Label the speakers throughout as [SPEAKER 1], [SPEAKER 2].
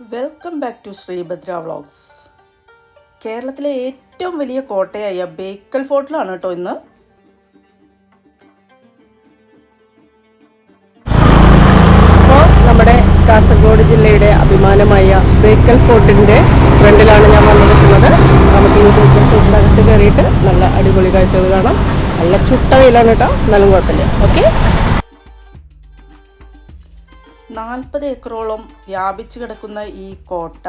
[SPEAKER 1] Welcome back to Sreebhadra vlogs കേരളത്തിലെ ഏറ്റവും വലിയ കോട്ടയായ ബേക്കൽ ഫോർട്ടിലാണ് കേട്ടോ ഇന്ന്.
[SPEAKER 2] നമ്മുടെ കാസർഗോഡ് ജില്ലയുടെ അഭിമാനമായ ബേക്കൽ ഫോർട്ടിന്റെ ഫ്രണ്ടിലാണ് ഞാൻ വന്നിരിക്കുന്നത്. നമുക്ക് ഈ ബേക്കൽ ഫോർട്ടിനകത്ത് കയറിയിട്ട് നല്ല അടിപൊളി കാഴ്ചകൾ കാണാം. നല്ല ചുട്ട വെയിലാണ് കേട്ടോ. എന്നാലും കുഴപ്പമില്ല. ഓക്കെ
[SPEAKER 1] നാൽപ്പത് ഏക്കറോളം വ്യാപിച്ചു കിടക്കുന്ന ഈ കോട്ട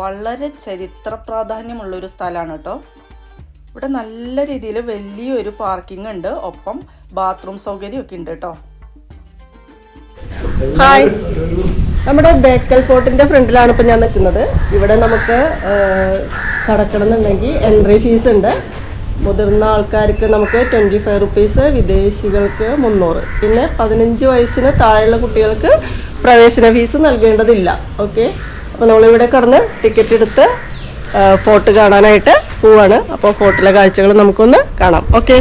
[SPEAKER 1] വളരെ ചരിത്ര പ്രാധാന്യമുള്ളൊരു സ്ഥലമാണ് കേട്ടോ. ഇവിടെ നല്ല രീതിയിൽ വലിയൊരു പാർക്കിംഗ് ഉണ്ട്. ഒപ്പം ബാത്റൂം സൗകര്യമൊക്കെ ഉണ്ട് കേട്ടോ.
[SPEAKER 2] ഹായ്. നമ്മുടെ ബേക്കൽ ഫോർട്ടിന്റെ ഫ്രണ്ടിലാണ് ഇപ്പം ഞാൻ നിൽക്കുന്നത്. ഇവിടെ നമുക്ക് കടക്കണമെന്നുണ്ടെങ്കിൽ എൻട്രി ഫീസ് ഉണ്ട്. മുതിർന്ന ആൾക്കാർക്ക് നമുക്ക് ട്വന്റി ഫൈവ് റുപ്പീസ് വിദേശികൾക്ക് മുന്നൂറ്. പിന്നെ പതിനഞ്ച് വയസ്സിന് താഴെയുള്ള കുട്ടികൾക്ക് പ്രവേശന ഫീസ് നൽകേണ്ടതില്ല. ഓക്കെ അപ്പോൾ നമ്മളിവിടെ കടന്ന് ടിക്കറ്റ് എടുത്ത് ഫോർട്ട് കാണാനായിട്ട് പോവാണ്. അപ്പോൾ ഫോർട്ടിലെ കാഴ്ചകൾ നമുക്കൊന്ന് കാണാം. ഓക്കെ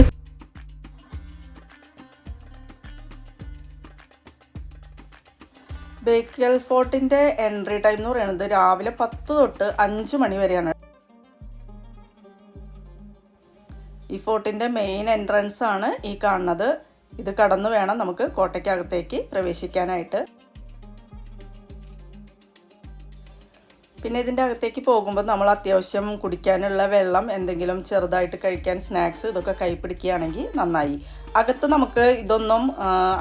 [SPEAKER 1] ബേക്കൽ ഫോർട്ടിന്റെ എൻട്രി ടൈം എന്ന് പറയുന്നത് രാവിലെ പത്ത് തൊട്ട് അഞ്ച് മണി വരെയാണ്. ഈ ഫോർട്ടിന്റെ മെയിൻ എൻട്രൻസ് ആണ് ഈ കാണുന്നത്. ഇത് കടന്നു വേണം നമുക്ക് കോട്ടയ്ക്കകത്തേക്ക് പ്രവേശിക്കാനായിട്ട്. പിന്നെ ഇതിന്റെ അകത്തേക്ക് പോകുമ്പോൾ നമ്മൾ അത്യാവശ്യം കുടിക്കാനുള്ള വെള്ളം എന്തെങ്കിലും ചെറുതായിട്ട് കഴിക്കാൻ സ്നാക്സ് ഇതൊക്കെ കൈപ്പിടിക്കുകയാണെങ്കിൽ നന്നായി. അകത്ത് നമുക്ക് ഇതൊന്നും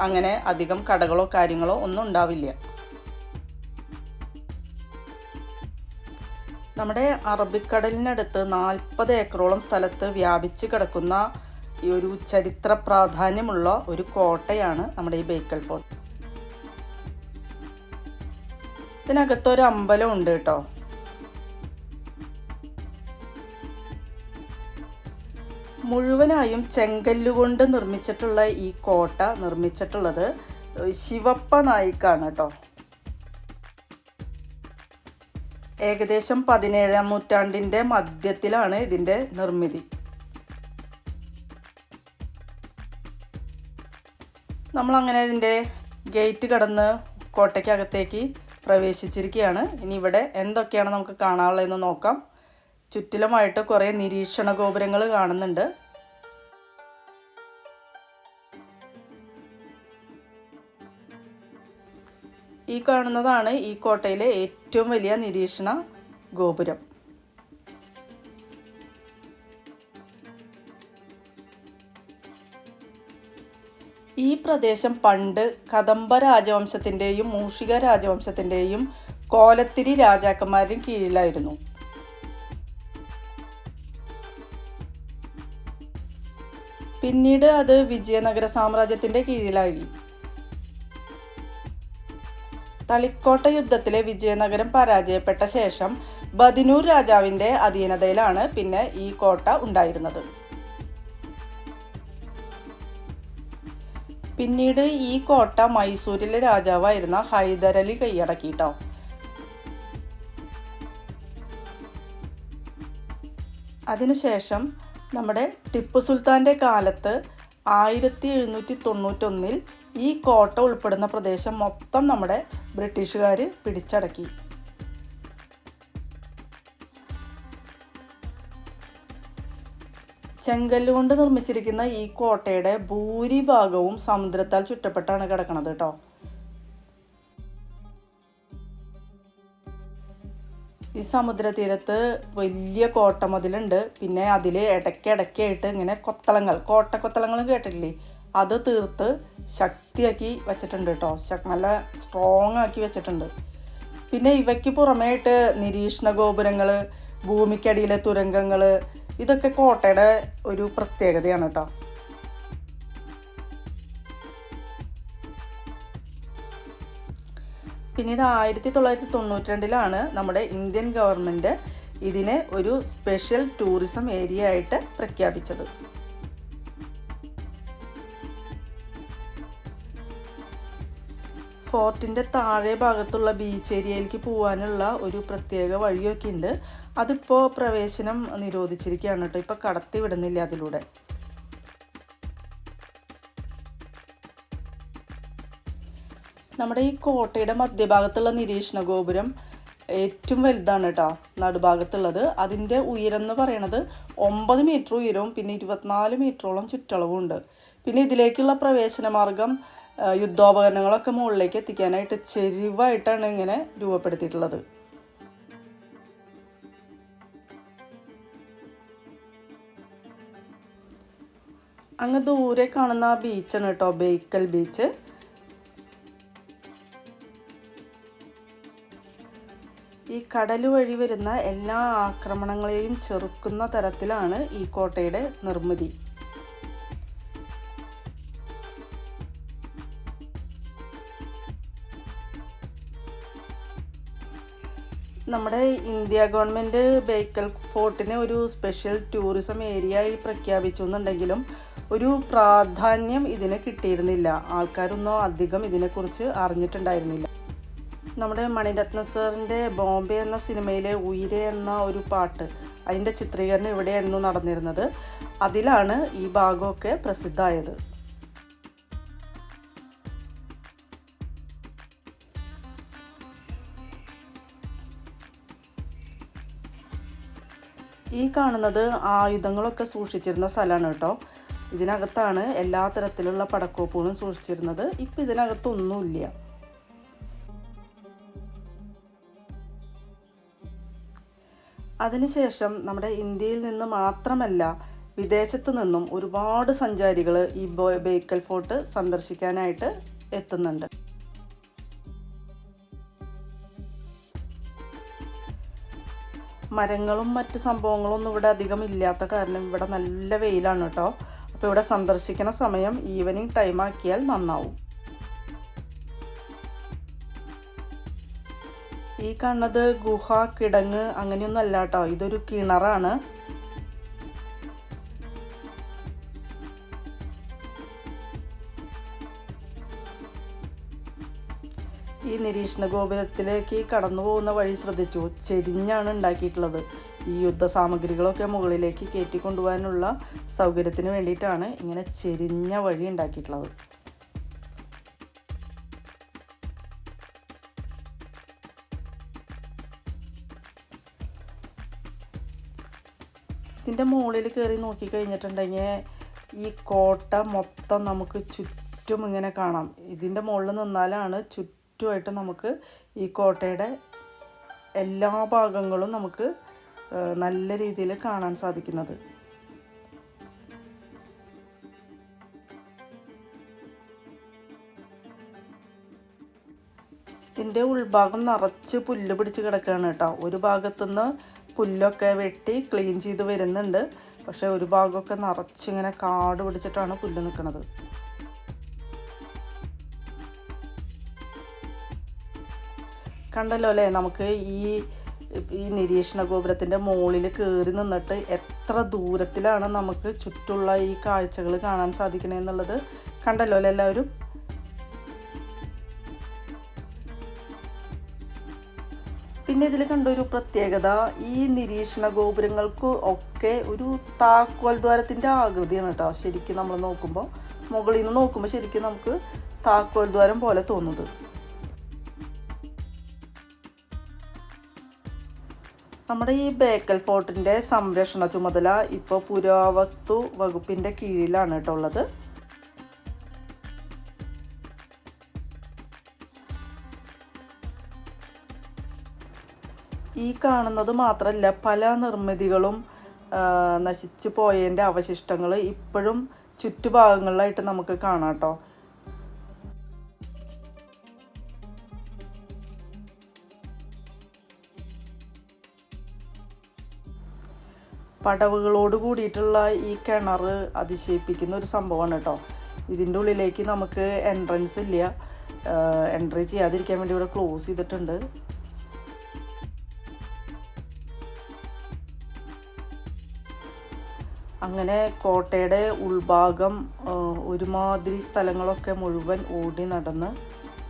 [SPEAKER 1] അങ്ങനെ അധികം കടകളോ കാര്യങ്ങളോ ഒന്നും ഉണ്ടാവില്ല. നമ്മുടെ അറബിക്കടലിനടുത്ത് നാൽപ്പത് ഏക്കറോളം സ്ഥലത്ത് വ്യാപിച്ച് കിടക്കുന്ന ഈ ഒരു ചരിത്ര പ്രാധാന്യമുള്ള ഒരു കോട്ടയാണ് നമ്മുടെ ഈ ബേക്കൽ ഫോർട്ട്. ഇതിനകത്തൊരു അമ്പലം ഉണ്ട് കേട്ടോ. മുഴുവനായും ചെങ്കല്ലുകൊണ്ട് നിർമ്മിച്ചിട്ടുള്ള ഈ കോട്ട നിർമ്മിച്ചിട്ടുള്ളത് ശിവപ്പ നായിക്കാണ് കേട്ടോ ഏകദേശം പതിനേഴാം നൂറ്റാണ്ടിന്റെ മധ്യത്തിലാണ് ഇതിന്റെ നിർമ്മിതി. നമ്മളങ്ങനെ ഇതിന്റെ ഗേറ്റ് കടന്ന് കോട്ടയ്ക്കകത്തേക്ക് പ്രവേശിച്ചിരിക്കുകയാണ്. ഇനി ഇവിടെ എന്തൊക്കെയാണ് നമുക്ക് കാണാനുള്ളതെന്ന് നോക്കാം. ചുറ്റിലുമായിട്ട് കുറേ നിരീക്ഷണ ഗോപുരങ്ങൾ കാണുന്നുണ്ട്. ഈ കാണുന്നതാണ് ഈ കോട്ടയിലെ ഏറ്റവും വലിയ നിരീക്ഷണ ഗോപുരം. ഈ പ്രദേശം പണ്ട് കദംബ രാജവംശത്തിന്റെയും മൂഷിക രാജവംശത്തിന്റെയും കോലത്തിരി രാജാക്കന്മാരുടെയും കീഴിലായിരുന്നു. പിന്നീട് അത് വിജയനഗര സാമ്രാജ്യത്തിന്റെ കീഴിലായി. തളിക്കോട്ട യുദ്ധത്തിലെ വിജയനഗരം പരാജയപ്പെട്ട ശേഷം ബദിനൂർ രാജാവിന്റെ അധീനതയിലാണ് പിന്നെ ഈ കോട്ട ഉണ്ടായിരുന്നത്. പിന്നീട് ഈ കോട്ട മൈസൂരിലെ രാജാവായിരുന്ന ഹൈദരലി കൈയടക്കിട്ടോ. അതിനുശേഷം നമ്മുടെ ടിപ്പു സുൽത്താന്റെ കാലത്ത് ആയിരത്തി എഴുന്നൂറ്റി തൊണ്ണൂറ്റൊന്നിൽ ഈ കോട്ട ഉൾപ്പെടുന്ന പ്രദേശം മൊത്തം നമ്മുടെ ബ്രിട്ടീഷുകാർ പിടിച്ചടക്കി. ചെങ്കല്ലുകൊണ്ട് നിർമ്മിച്ചിരിക്കുന്ന ഈ കോട്ടയുടെ ഭൂരിഭാഗവും സമുദ്രത്താൽ ചുറ്റപ്പെട്ടാണ് കിടക്കുന്നത് കേട്ടോ. ഈ സമുദ്രതീരത്ത് വലിയ കോട്ട കോട്ടമതിലുണ്ട് പിന്നെ അതിൽ ഇടയ്ക്കിടയ്ക്കായിട്ട് ഇങ്ങനെ കൊത്തളങ്ങൾ കോട്ട കൊത്തളങ്ങൾ കേട്ടിട്ടില്ലേ? അത് തീർത്ത് ശക്തിയാക്കി വെച്ചിട്ടുണ്ട് കേട്ടോ നല്ല സ്ട്രോങ് ആക്കി വെച്ചിട്ടുണ്ട്. പിന്നെ ഇവയ്ക്ക് പുറമേയിട്ട് നിരീക്ഷണ ഗോപുരങ്ങൾ ഭൂമിക്കടിയിലെ തുരങ്കങ്ങൾ ഇതൊക്കെ കോട്ടയുടെ ഒരു പ്രത്യേകതയാണ് കേട്ടോ പിന്നീട് ആയിരത്തി തൊള്ളായിരത്തി തൊണ്ണൂറ്റി രണ്ടിലാണ് നമ്മുടെ ഇന്ത്യൻ ഗവൺമെന്റ് ഇതിനെ ഒരു സ്പെഷ്യൽ ടൂറിസം ഏരിയ ആയിട്ട് പ്രഖ്യാപിച്ചത്. ഫോർട്ടിന്റെ താഴെ ഭാഗത്തുള്ള ബീച്ച് ഏരിയയിലേക്ക് പോകാനുള്ള ഒരു പ്രത്യേക വഴിയൊക്കെ ഉണ്ട്. അതിപ്പോൾ പ്രവേശനം നിരോധിച്ചിരിക്കുകയാണ് കേട്ടോ. ഇപ്പോൾ കടത്തി വിടുന്നില്ല അതിലൂടെ. നമ്മുടെ ഈ കോട്ടയുടെ മധ്യഭാഗത്തുള്ള നിരീക്ഷണ ഗോപുരം ഏറ്റവും വലുതാണ് കേട്ടോ നടുഭാഗത്തുള്ളത്. അതിന്റെ ഉയരം എന്ന് പറയണത് ഒമ്പത് മീറ്റർ ഉയരവും പിന്നെ ഇരുപത്തിനാല് മീറ്ററോളം ചുറ്റളവും ഉണ്ട്. പിന്നെ ഇതിലേക്കുള്ള പ്രവേശന മാർഗം യുദ്ധോപകരണങ്ങളൊക്കെ മുകളിലേക്ക് എത്തിക്കാനായിട്ട് ചെരിവായിട്ടാണ് ഇങ്ങനെ രൂപപ്പെടുത്തിയിട്ടുള്ളത്. അങ്ങ് ദൂരെ കാണുന്ന ആ ബീച്ചാണ് കേട്ടോ ബേക്കൽ ബീച്ച് ഈ കടൽ വഴി വരുന്ന എല്ലാ ആക്രമണങ്ങളെയും ചെറുക്കുന്ന തരത്തിലാണ് ഈ കോട്ടയുടെ നിർമ്മിതി. നമ്മുടെ ഇന്ത്യ ഗവൺമെന്റ് ബേക്കൽ ഫോർട്ടിനെ ഒരു സ്പെഷ്യൽ ടൂറിസം ഏരിയ ആയി പ്രഖ്യാപിച്ചു എന്നുണ്ടെങ്കിലും ഒരു പ്രാധാന്യം ഇതിന് കിട്ടിയിരുന്നില്ല. ആൾക്കാരൊന്നും അധികം ഇതിനെക്കുറിച്ച് അറിഞ്ഞിട്ടുണ്ടായിരുന്നില്ല. നമ്മുടെ മണിരത്ന സാറിന്റെ ബോംബെ എന്ന സിനിമയിലെ ഉയിരെ എന്ന ഒരു പാട്ട് അതിന്റെ ചിത്രീകരണം ഇവിടെയായിരുന്നു നടന്നിരുന്നത്. അതിലാണ് ഈ ഭാഗമൊക്കെ പ്രസിദ്ധമായത്. ഈ കാണുന്നത് ആയുധങ്ങളൊക്കെ സൂക്ഷിച്ചിരുന്ന സ്ഥലമാണ് കേട്ടോ. ഇതിനകത്താണ് എല്ലാ തരത്തിലുള്ള പടക്കോപ്പുകളും സൂക്ഷിച്ചിരുന്നത്. ഇപ്പം ഇതിനകത്തൊന്നുമില്ല. അതിനുശേഷം നമ്മുടെ ഇന്ത്യയിൽ നിന്ന് മാത്രമല്ല വിദേശത്തു നിന്നും ഒരുപാട് സഞ്ചാരികൾ ഈ ബേക്കൽ ഫോർട്ട് സന്ദർശിക്കാനായിട്ട് എത്തുന്നുണ്ട്. മരങ്ങളും മറ്റ് സംഭവങ്ങളും ഒന്നും ഇവിടെ അധികം ഇല്ലാത്ത കാരണം ഇവിടെ നല്ല വെയിലാണ് കേട്ടോ അപ്പോൾ ഇവിടെ സന്ദർശിക്കുന്ന സമയം ഈവനിങ് ടൈം ആക്കിയാൽ നന്നാവും. ഈ കാണുന്നത് ഗുഹ കിടങ്ങ് അങ്ങനെയൊന്നും അല്ല കേട്ടോ ഇതൊരു കിണറാണ്. ഈ നിരീക്ഷണ ഗോപുരത്തിലേക്ക് കടന്നു പോകുന്ന വഴി ശ്രദ്ധിച്ചു. ചെരിഞ്ഞാണ് ഉണ്ടാക്കിയിട്ടുള്ളത്. ഈ യുദ്ധ സാമഗ്രികളൊക്കെ മുകളിലേക്ക് കയറ്റി കൊണ്ടുപോകാനുള്ള സൗകര്യത്തിന് വേണ്ടിയിട്ടാണ് ഇങ്ങനെ ചെരിഞ്ഞ വഴി ഉണ്ടാക്കിയിട്ടുള്ളത്. ഇതിന്റെ മുകളിൽ കയറി നോക്കി കഴിഞ്ഞിട്ടുണ്ടെങ്കിൽ ഈ കോട്ട മൊത്തം നമുക്ക് ചുറ്റും ഇങ്ങനെ കാണാം. ഇതിന്റെ മുകളിൽ നിന്നാലാണ് ചുറ്റുമായിട്ട് നമുക്ക് ഈ കോട്ടയുടെ എല്ലാ ഭാഗങ്ങളും നമുക്ക് നല്ല രീതിയിൽ കാണാൻ സാധിക്കുന്നത്. ഇതിന്റെ ഉൾഭാഗം നിറച്ച് പുല്ല് പിടിച്ച് കിടക്കുകയാണ് കേട്ടോ. ഒരു ഭാഗത്തുനിന്ന് പുല്ലൊക്കെ വെട്ടി ക്ലീൻ ചെയ്ത് വരുന്നുണ്ട്. പക്ഷേ ഒരു ഭാഗമൊക്കെ നിറച്ചിങ്ങനെ കാട് പിടിച്ചിട്ടാണ് പുല്ല് നിൽക്കുന്നത്. കണ്ടല്ലോ അല്ലേ? നമുക്ക് ഈ ഈ നിരീക്ഷണ ഗോപുരത്തിന്റെ മുകളിൽ കയറി നിന്നിട്ട് എത്ര ദൂരത്തിലാണ് നമുക്ക് ചുറ്റുള്ള ഈ കാഴ്ചകൾ കാണാൻ സാധിക്കണേ എന്നുള്ളത് കണ്ടല്ലോ അല്ലേ എല്ലാവരും? പിന്നെ ഇതിൽ കണ്ട ഒരു പ്രത്യേകത. ഈ നിരീക്ഷണ ഗോപുരങ്ങൾക്ക് ഒക്കെ ഒരു താക്കോൽ ദ്വാരത്തിന്റെ ആകൃതിയാണ് കേട്ടോ ശരിക്കും നമ്മൾ നോക്കുമ്പോൾ മുകളിൽ നിന്ന് നോക്കുമ്പോൾ ശരിക്കും നമുക്ക് താക്കോൽ ദ്വാരം പോലെ തോന്നുന്നത്. നമ്മുടെ ഈ ബേക്കൽ ഫോർട്ടിന്റെ സംരക്ഷണ ചുമതല ഇപ്പോൾ പുരാവസ്തു വകുപ്പിന്റെ കീഴിലാണ് കേട്ടോ ഉള്ളത്. ഈ കാണുന്നത് മാത്രമല്ല പല നിർമ്മിതികളും നശിച്ചു പോയതിന്റെ അവശിഷ്ടങ്ങൾ ഇപ്പോഴും ചുറ്റുഭാഗങ്ങളിലായിട്ട് നമുക്ക് കാണാം കേട്ടോ. പടവുകളോട് കൂടിയിട്ടുള്ള ഈ കിണർ അതിശയിപ്പിക്കുന്ന ഒരു സംഭവമാണ് കേട്ടോ. ഇതിന്റെ ഉള്ളിലേക്ക് നമുക്ക് എൻട്രൻസ് ഇല്ല. എൻട്രി ചെയ്യാതിരിക്കാൻ വേണ്ടി ഇവിടെ ക്ലോസ് ചെയ്തിട്ടുണ്ട്. അങ്ങനെ കോട്ടയുടെ ഉൾഭാഗം ഒരുമാതിരി സ്ഥലങ്ങളൊക്കെ മുഴുവൻ ഓടി നടന്ന്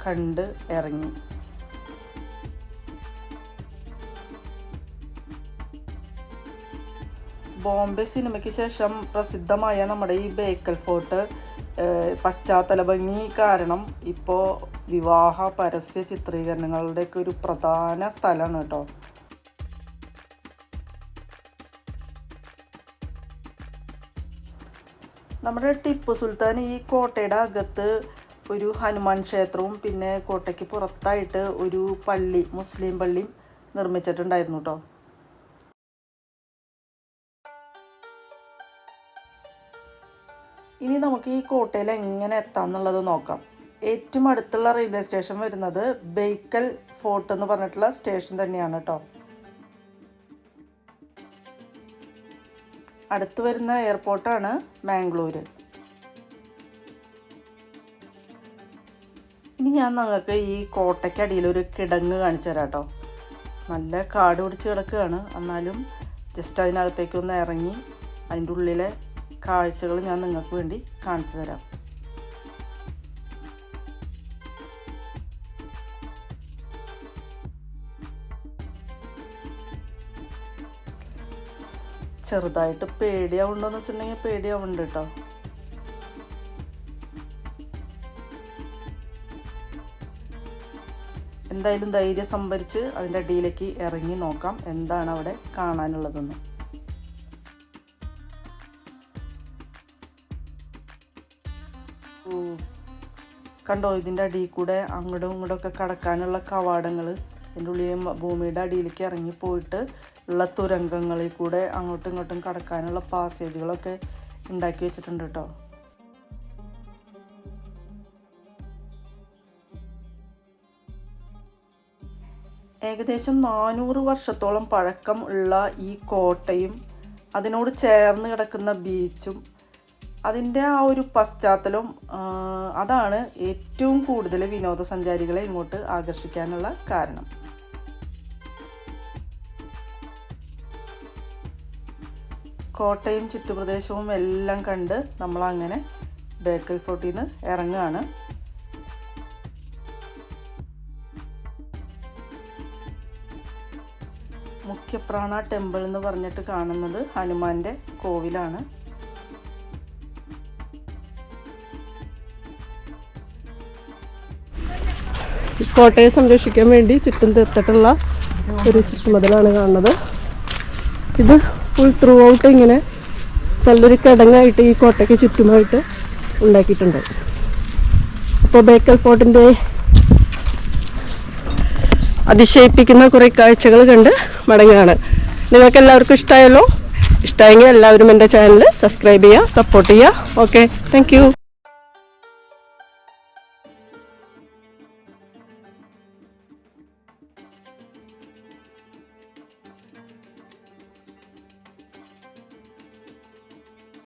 [SPEAKER 1] കണ്ട് ഇറങ്ങി. ബോംബെ സിനിമയ്ക്ക് ശേഷം പ്രസിദ്ധമായ നമ്മുടെ ഈ ബേക്കൽ ഫോർട്ട് പശ്ചാത്തല ഭംഗി കാരണം ഇപ്പോൾ വിവാഹ പരസ്യ ചിത്രീകരണങ്ങളുടെയൊക്കെ ഒരു പ്രധാന സ്ഥലമാണ് കേട്ടോ. നമ്മുടെ ടിപ്പു സുൽത്താൻ ഈ കോട്ടയുടെ അകത്ത് ഒരു ഹനുമാൻ ക്ഷേത്രവും പിന്നെ കോട്ടയ്ക്ക് പുറത്തായിട്ട് ഒരു പള്ളി മുസ്ലിം പള്ളിയും നിർമ്മിച്ചിട്ടുണ്ടായിരുന്നു കേട്ടോ ഇനി നമുക്ക് ഈ കോട്ടയിൽ എങ്ങനെ എത്താം എന്നുള്ളത് നോക്കാം. ഏറ്റവും അടുത്തുള്ള റെയിൽവേ സ്റ്റേഷൻ വരുന്നത് ബേക്കൽ ഫോർട്ട് എന്ന് പറഞ്ഞിട്ടുള്ള സ്റ്റേഷൻ തന്നെയാണ് കേട്ടോ അടുത്ത് വരുന്ന എയർപോർട്ടാണ് മാംഗ്ലൂര്. ഇനി ഞാൻ നിങ്ങൾക്ക് ഈ കോട്ടയ്ക്കടിയിൽ ഒരു കിടങ്ങ് കാണിച്ചു തരാം കേട്ടോ. നല്ല കാട് പിടിച്ച് കിടക്കുകയാണ്. എന്നാലും ജസ്റ്റ് അതിനകത്തേക്ക് ഒന്ന് ഇറങ്ങി അതിന്റെ ഉള്ളിലെ കാഴ്ചകൾ ഞാൻ നിങ്ങൾക്ക് വേണ്ടി കാണിച്ചു തരാം. ചെറുതായിട്ട് പേടിയാവുണ്ടോന്ന് വെച്ചിട്ടുണ്ടെങ്കിൽ പേടിയാവുന്നുണ്ട് കേട്ടോ. എന്തായാലും ധൈര്യം സംഭരിച്ച് അതിന്റെ അടിയിലേക്ക് ഇറങ്ങി നോക്കാം എന്താണ് അവിടെ കാണാനുള്ളതെന്ന്. കണ്ടോ ഇതിന്റെ അടിയിൽ കൂടെ അങ്ങോട്ടും ഇങ്ങോട്ടും ഒക്കെ കടക്കാനുള്ള കവാടങ്ങൾ ഇതിന്റെ ഉള്ളിൽ ഭൂമിയുടെ അടിയിലേക്ക് ഇറങ്ങി പോയിട്ട് ഉള്ള തുരങ്കങ്ങളിൽ കൂടെ അങ്ങോട്ടും ഇങ്ങോട്ടും കടക്കാനുള്ള പാസേജുകളൊക്കെ ഉണ്ടാക്കി വെച്ചിട്ടുണ്ട് കേട്ടോ. ഏകദേശം നാനൂറ് വർഷത്തോളം പഴക്കം ഉള്ള ഈ കോട്ടയും അതിനോട് ചേർന്ന് കിടക്കുന്ന ബീച്ചും അതിന്റെ ആ ഒരു പശ്ചാത്തലം അതാണ് ഏറ്റവും കൂടുതൽ വിനോദസഞ്ചാരികളെ ഇങ്ങോട്ട് ആകർഷിക്കാനുള്ള കാരണം. കോട്ടയും ചുറ്റുപ്രദേശവും എല്ലാം കണ്ട് നമ്മളങ്ങനെ ബേക്കൽ ഫോർട്ടിൽ നിന്ന് ഇറങ്ങുകയാണ് മുഖ്യപ്രാണ ടെമ്പിൾ എന്ന് പറഞ്ഞിട്ട് കാണുന്നത് ഹനുമാന്റെ കോവിലാണ്.
[SPEAKER 2] കോട്ടയെ സംരക്ഷിക്കാൻ വേണ്ടി ചുറ്റും തീർത്തിട്ടുള്ള ഒരു ചുറ്റുമതിലാണ് കാണുന്നത്. ഇത് ഫുൾ ത്രൂ ഔട്ട് ഇങ്ങനെ നല്ലൊരു കിടങ്ങായിട്ട് ഈ കോട്ടയ്ക്ക് ചുറ്റുമായിട്ട് ഉണ്ടാക്കിയിട്ടുണ്ട്. അപ്പോൾ ബേക്കൽ ഫോർട്ടിന്റെ അതിശയിപ്പിക്കുന്ന കുറേ കാഴ്ചകൾ കണ്ട് മടങ്ങുകയാണ്. നിങ്ങൾക്ക് എല്ലാവർക്കും ഇഷ്ടമായല്ലോ? ഇഷ്ടമായെങ്കിൽ എല്ലാവരും എന്റെ ചാനൽ സബ്സ്ക്രൈബ് ചെയ്യുക സപ്പോർട്ട് ചെയ്യുക. Okay thank